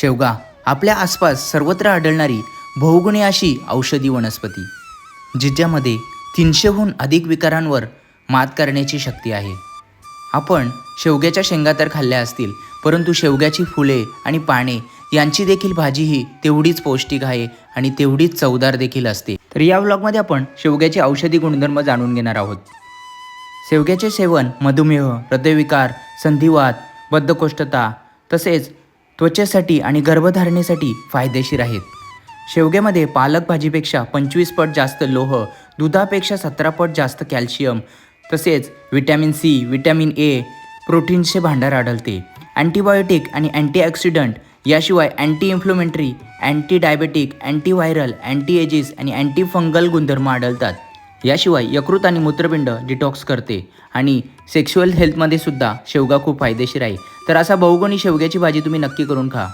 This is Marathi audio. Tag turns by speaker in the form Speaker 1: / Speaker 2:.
Speaker 1: शेवगा आपल्या आसपास सर्वत्र आढळणारी बहुगुणी अशी औषधी वनस्पती जिच्यामध्ये तीनशेहून अधिक विकारांवर मात करण्याची शक्ती आहे. आपण शेवग्याच्या शेंगा तर खाल्ल्या असतील परंतु शेवग्याची फुले आणि पाने यांची देखील भाजी ही तेवढीच पौष्टिक आहे आणि तेवढीच चवदार देखील असते. तर या व्लॉगमध्ये आपण शेवग्याचे औषधी गुणधर्म जाणून घेणार आहोत. शेवग्याचे सेवन मधुमेह हृदयविकार संधिवात बद्धकोष्ठता तसेच त्वचेसाठी आणि गर्भधारणेसाठी फायदेशीर आहेत. शेवग्यामध्ये पालक भाजीपेक्षा पंचवीस पट जास्त लोह दुधापेक्षा सतरा पट जास्त कॅल्शियम तसेच विटॅमिन सी विटॅमिन ए प्रोटीन्सचे भांडार आढळते. अँटीबायोटिक आणि अँटीऑक्सिडंट याशिवाय anti inflammatory anti diabetic antiviral anti edges आणि अँटी फंगल गुणधर्म आढळतात. याशिवाय यकृत आणि मूत्रपिंड डिटॉक्स करते आणि सेक्शुअल हेल्थमध्ये सुद्धा शेवगा खूप फायदेशीर आहे. तर असा बहुगुणी शेवग्याची भाजी तुम्ही नक्की करून खा.